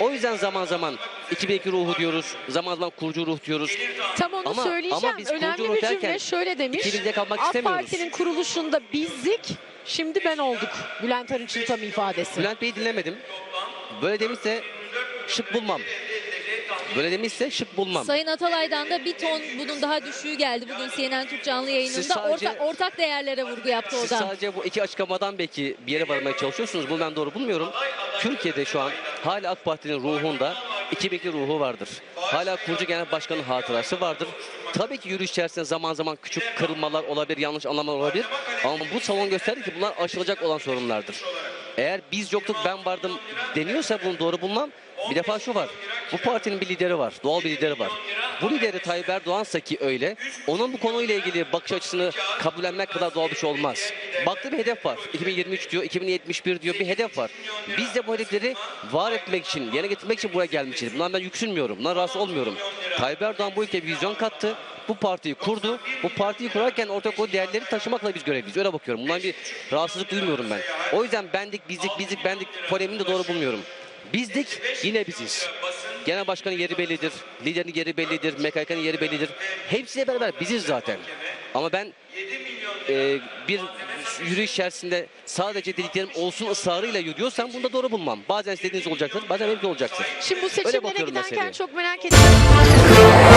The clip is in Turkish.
O yüzden zaman zaman 2002 ruhu diyoruz. Zaman zaman kurucu ruh diyoruz. Tam onu Ama- söyleyeceğim. ama biz Önemli bir cümle derken şöyle demiş. ikimizde kalmak AK istemiyoruz. Parti'nin kuruluşunda bizdik, şimdi ben olduk. Bülent Arınç'ın tam ifadesi. Bülent Bey'i dinlemedim. Böyle demişse şık bulmam. Böyle demişse şık bulmam. Sayın Atalay'dan da bir ton bunun daha düşüğü geldi bugün CNN Türk canlı yayınında. Siz sadece- ortak, ortak değerlere vurgu yaptı o Siz da. sadece bu iki açıklamadan belki bir yere varmaya çalışıyorsunuz. Bunu ben doğru bulmuyorum. Türkiye'de şu an hala AK Parti'nin ruhunda 2002 ruhu vardır. Hala kurucu genel başkanın hatırası vardır. Tabii ki yürüyüş içerisinde zaman zaman küçük kırılmalar olabilir, yanlış anlamalar olabilir. Ama bu salon gösterdi ki bunlar aşılacak olan sorunlardır. Eğer biz yoktuk ben vardım deniyorsa bunu doğru bulmam. Bir defa şu var. Bu partinin bir lideri var. Doğal bir lideri var. Bu lideri Tayyip Erdoğan'sa ki öyle. Onun bu konuyla ilgili bakış açısını kabullenmek kadar doğal bir şey olmaz. Baktı bir hedef var. 2023 diyor, 2071 diyor bir hedef var. Biz de bu hedefleri var etmek için, yerine getirmek için buraya gelmişiz. Bundan ben yüksünmüyorum. Bundan rahatsız olmuyorum. Tayyip Erdoğan bu ülkeye bir vizyon kattı. Bu partiyi kurdu. Bu partiyi kurarken ortaya koyduğu değerleri taşımakla biz görevliyiz. Öyle bakıyorum. Bundan bir rahatsızlık duymuyorum ben. O yüzden bendik, bizdik, bizdik, bendik polemini de doğru bulmuyorum. Bizdik yine biziz. Genel başkanın yeri bellidir, liderin yeri bellidir, MKK'nın yeri bellidir. Hepsiyle beraber biziz zaten. Ama ben e, bir yürüyüş içerisinde sadece dediklerim olsun ısrarıyla yürüyorsam bunu da doğru bulmam. Bazen istediğiniz olacaktır, bazen benimki olacaktır. Şimdi bu seçimlere giderken meseleye. çok merak ediyorum.